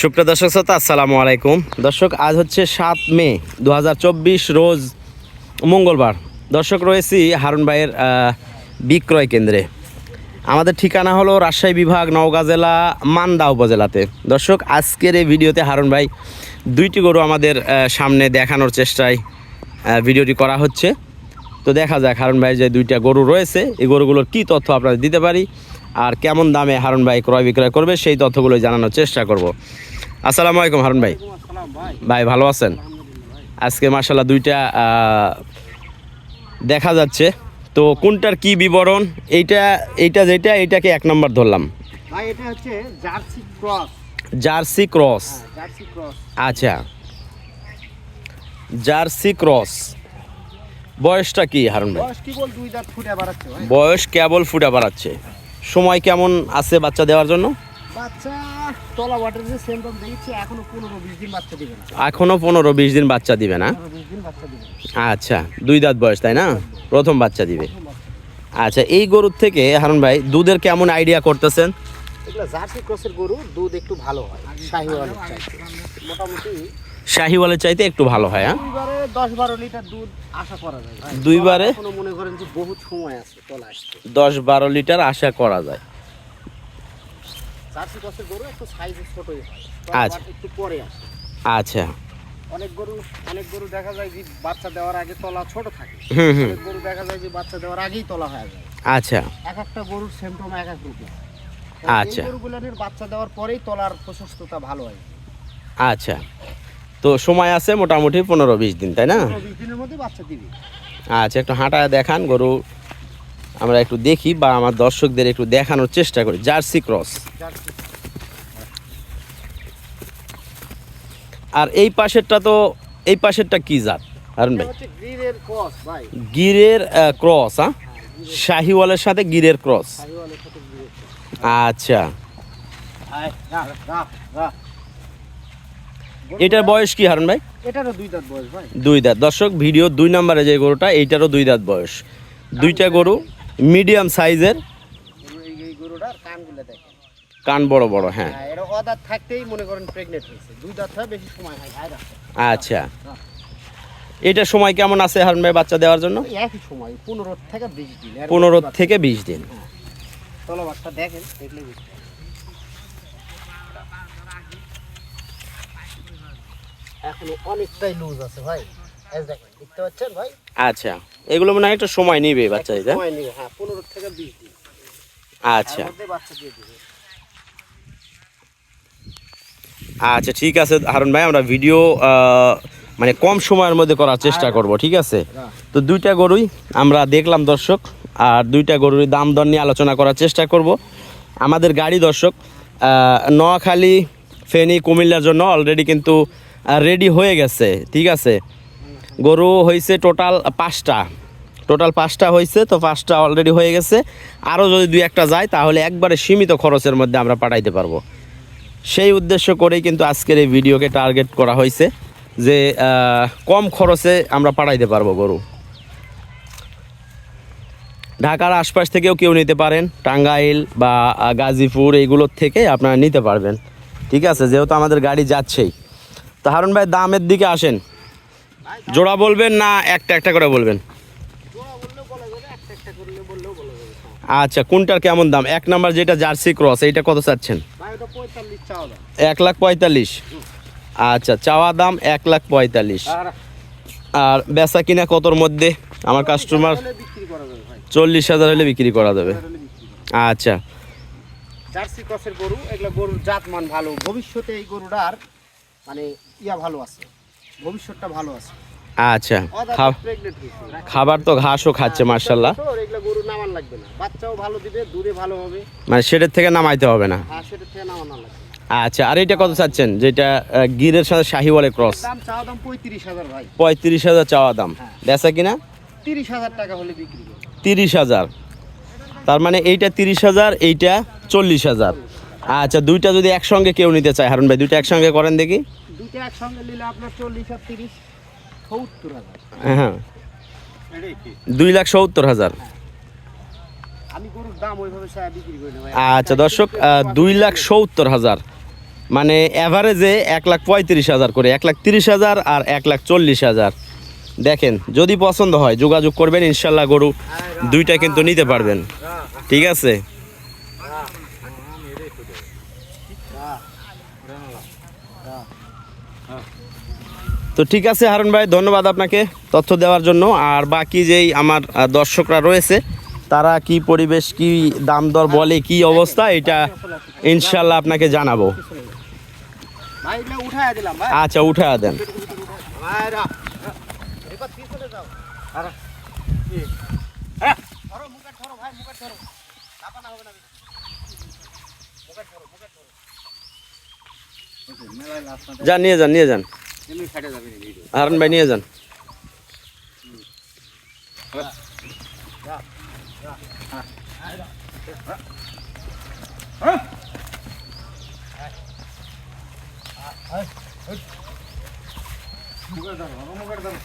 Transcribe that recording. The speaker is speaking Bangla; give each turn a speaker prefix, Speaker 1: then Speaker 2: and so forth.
Speaker 1: সুপ্রিয় দর্শক শ্রোতা, আসসালামু আলাইকুম। দর্শক, আজ হচ্ছে সাত মে দু হাজার চব্বিশ রোজ মঙ্গলবার। দর্শক, রয়েছি হারুন ভাইয়ের বিক্রয় কেন্দ্রে। আমাদের ঠিকানা হলো রাজশাহী বিভাগ, নওগাঁ জেলা, মান্দা উপজেলাতে। দর্শক, আজকের এই ভিডিওতে হারুন ভাই দুইটি গরু আমাদের সামনে দেখানোর চেষ্টায় ভিডিওটি করা হচ্ছে। তো দেখা যাক, হারুন ভাই যে দুইটা গরু রয়েছে, এই গরুগুলোর কী তথ্য আপনাদের দিতে পারি, আর কেমন দামে হারুন ভাই ক্রয় বিক্রয় করবে, সেই তথ্যগুলো জানানোর চেষ্টা করব। আসসালামু আলাইকুম, হারুন ভাই। ভাই, ভালো আছেন? আজকে মার্শাল্লাহ দুইটা দেখা যাচ্ছে। তো কোনটার কি বিবরণ, এইটা এইটা যেটা, এইটাকে এক নম্বর ধরলাম।
Speaker 2: ভাই, এটা হচ্ছে জার্সি ক্রস।
Speaker 1: Jersey cross. আচ্ছা। Jersey cross. বয়সটা কি হারুন ভাই?
Speaker 2: বয়স
Speaker 1: কেবল ফুটা বাড়াচ্ছে সময় কেমন আছে বাচ্চা দেওয়ার জন্য?
Speaker 2: এখনও পনেরো বিশ দিন বাচ্চা দিবে না।
Speaker 1: আচ্ছা দুই দাঁত বয়স তাই না? প্রথম বাচ্চা দিবে। আচ্ছা এই গরুর থেকে হারুন ভাই দুধের কেমন আইডিয়া করতেছেন?
Speaker 2: এগুলো জার্সি ক্রসের গরু দুধ একটু ভালো হয়। শাহিওয়ালের চাইতে। মোটামুটি
Speaker 1: শাহিওয়ালের চাইতে একটু ভালো হয় হ্যাঁ?
Speaker 2: দুইবারে দশ বারো লিটার দুধ আশা করা যায়
Speaker 1: দুইবারে?
Speaker 2: এখনও মনে করেন যে বহুত সময় আছে তলা আসতে।
Speaker 1: দশ বারো লিটার আশা করা যায়।
Speaker 2: জার্সি ক্রসের গরু একটু সাইজে ছোটই হয়।
Speaker 1: আচ্ছা।
Speaker 2: একটু পরে আসে।
Speaker 1: আচ্ছা।
Speaker 2: অনেক গরু অনেক গরু দেখা যায় যে বাচ্চা দেওয়ার আগে তলা ছোট থাকে।
Speaker 1: হুম হুম।
Speaker 2: গরু দেখা যায় যে বাচ্চা দেওয়ার আগেই তলা হয়ে যায়।
Speaker 1: আচ্ছা।
Speaker 2: এক একটা গরুর সিমটম এক এক রূপে
Speaker 1: আচ্ছা।
Speaker 2: গরুগুলোর বাচ্চা দেওয়ার পরেই তলার প্রশস্ততা ভালো হয়।
Speaker 1: আচ্ছা। তো সময় আছে মোটামুটি পনেরো বিশ দিন তাই না?
Speaker 2: দিনের মধ্যে বাচ্চা দিবে।
Speaker 1: আচ্ছা একটু হাঁটায় দেখান গরু। আমরা একটু দেখি বা আমার দর্শকদের একটু দেখানোর চেষ্টা করি। Jersey cross. আর এই পাশেরটা তো এই পাশেরটা কি জাত? হারুন ভাই।
Speaker 2: ক্রস
Speaker 1: গিরের ক্রস হ্যাঁ শাহিওয়ালের সাথে গিরের ক্রস। আচ্ছা। এটার বয়স কি হারুন ভাই?
Speaker 2: এটারও দুই দাঁত বয়স ভাই।
Speaker 1: দুই দাঁত। দর্শক ভিডিও দুই নম্বরে যে গরুটা এইটারও দুই দাঁত বয়স। দুইটা গরু মিডিয়াম সাইজের।
Speaker 2: এই এই গরুটার কানগুলো দেখেন
Speaker 1: কান বড় বড় হ্যাঁ।
Speaker 2: হ্যাঁ এটা অদাঁত থাকতেই মনে করেন প্রেগনেন্ট হয়েছে। দুই দাঁত হয় বেশি সময় হয়
Speaker 1: আচ্ছা। এটা সময় কেমন আছে হারুন ভাই বাচ্চা দেওয়ার জন্য?
Speaker 2: ওই একই সময় পনেরো থেকে বিশ দিন।
Speaker 1: পনেরো থেকে বিশ দিন।
Speaker 2: দেখেন বুঝতে এখনও অনেকটাই লুজ আছে ভাই। দেখেন দেখতে পাচ্ছেন ভাই?
Speaker 1: আচ্ছা এগুলো মনে হয় একটু সময় নিবে বাচ্চা দিতে
Speaker 2: সময় নিবে হ্যাঁ পনেরো থেকে বিশ দিন।
Speaker 1: আচ্ছা।
Speaker 2: বাচ্চা দিয়ে দিবে।
Speaker 1: আচ্ছা ঠিক আছে হারুন ভাই আমরা ভিডিও মানে কম সময়ের মধ্যে করার চেষ্টা করব ঠিক আছে? তো দুইটা গরুই আমরা দেখলাম দর্শক। আর দুইটা গরুর দাম দর নিয়ে আলোচনা করার চেষ্টা করব। আমাদের গাড়ি দর্শক নোয়াখালী, ফেনী, কুমিল্লার জন্য অলরেডি কিন্তু রেডি হয়ে গেছে, ঠিক আছে? গরু হয়েছে টোটাল পাঁচটা। টোটাল পাঁচটা হয়েছে তো পাঁচটা অলরেডি হয়ে গেছে। আরও যদি দুই একটা যায়, তাহলে একবারে সীমিত খরচের মধ্যে আমরা পাঠাইতে পারব। সেই উদ্দেশ্য করেই কিন্তু আজকের এই ভিডিওকে টার্গেট করা হয়েছে যে কম খরচে আমরা পাঠাইতে পারব গরু। ঢাকার আশপাশ থেকেও কেউ নিতে পারেন। টাঙ্গাইল বা গাজীপুর এইগুলোর থেকে আপনারা নিতে পারবেন। ঠিক আছে, যেহেতু আমাদের গাড়ি যাচ্ছেই। তো হারুন ভাই, দামের দিকে আসেন। জোড়া বলবেন না একটা একটা করে বলবেন? আচ্ছা কোনটার কেমন দাম? এক নাম্বার যেটা জার্সি ক্রস, এইটা কত চাচ্ছেন? এক লাখ পঁয়তাল্লিশ। আচ্ছা চাওয়া দাম এক লাখ পঁয়তাল্লিশ।
Speaker 2: আর
Speaker 1: বেচা কিনা কতর মধ্যে? আমার কাস্টমার চল্লিশ হাজার হলে বিক্রি করা যাবে। আচ্ছা।
Speaker 2: জার্সি ক্রসের গরু এগুলো গরুর জাত মান ভালো। ভবিষ্যতে এই গরুটার মানে ইয়া ভালো আছে। ভবিষ্যৎটা ভালো আছে।
Speaker 1: আচ্ছা খাবার তো ঘাসও খাচ্ছে মার্শাল্লাহ
Speaker 2: এগুলো গরু নামান লাগবে না। বাচ্চাও ভালো দিবে দুধে ভালো হবে।
Speaker 1: মানে সেটার থেকে নামাইতে হবে না।
Speaker 2: আর থেকে নামানো লাগবে।
Speaker 1: আচ্ছা আর এটা কত চাচ্ছেন? যেটা গিরের সাথে শাহিওয়ালে ক্রস।
Speaker 2: দাম চাওয়া দাম পঁয়ত্রিশ হাজার ভাই।
Speaker 1: পঁয়ত্রিশ হাজার চাওয়া দাম।
Speaker 2: হ্যাঁ।
Speaker 1: বেচা কিনা?
Speaker 2: তিরিশ হাজার টাকা হলে বিক্রি
Speaker 1: তিরিশ হাজার। তার মানে এইটা তিরিশ হাজার এইটা চল্লিশ হাজার। আচ্ছা দুইটা যদি একসঙ্গে কেউ নিতে চায় হারুন ভাই দুইটা একসঙ্গে করেন দেখি।
Speaker 2: দুইটা একসঙ্গে নিলে আপনার চল্লিশ আর তিরিশ সত্তর হাজার।
Speaker 1: হ্যাঁ। দুই লাখ সত্তর হাজার।
Speaker 2: আমি গরুর দাম ওইভাবে সারা বিক্রি করি না ভাই।
Speaker 1: আচ্ছা দর্শক দুই লাখ সত্তর হাজার। মানে অ্যাভারেজে এক লাখ পঁয়ত্রিশ হাজার করে এক লাখ তিরিশ হাজার আর এক লাখ চল্লিশ হাজার। দেখেন যদি পছন্দ হয় যোগাযোগ করবেন ইনশাল্লাহ গরু দুইটা কিন্তু নিতে পারবেন। ঠিক আছে? তো ঠিক আছে হারুন ভাই ধন্যবাদ আপনাকে তথ্য দেওয়ার জন্য। আর বাকি যেই আমার দর্শকরা রয়েছে তারা কি পরিবেশ কি দাম দর বলে কি অবস্থা এটা ইনশাল্লাহ আপনাকে জানাব। আচ্ছা উঠা দেন।
Speaker 2: পিছনে যাও আরে কি হ্যাঁ ধরো মুখে ধরো ভাই মুখে ধরো চাপানা হবে না বেশি। মুখে ধরো মুখে ধরো মেলায় লাস্ট না
Speaker 1: যান নিয়ে যান নিয়ে যান
Speaker 2: এমনি ফেটে যাবে না ভিডিও
Speaker 1: হারুন ভাই নিয়ে যান
Speaker 2: মুখে ধরো মুখে ধরো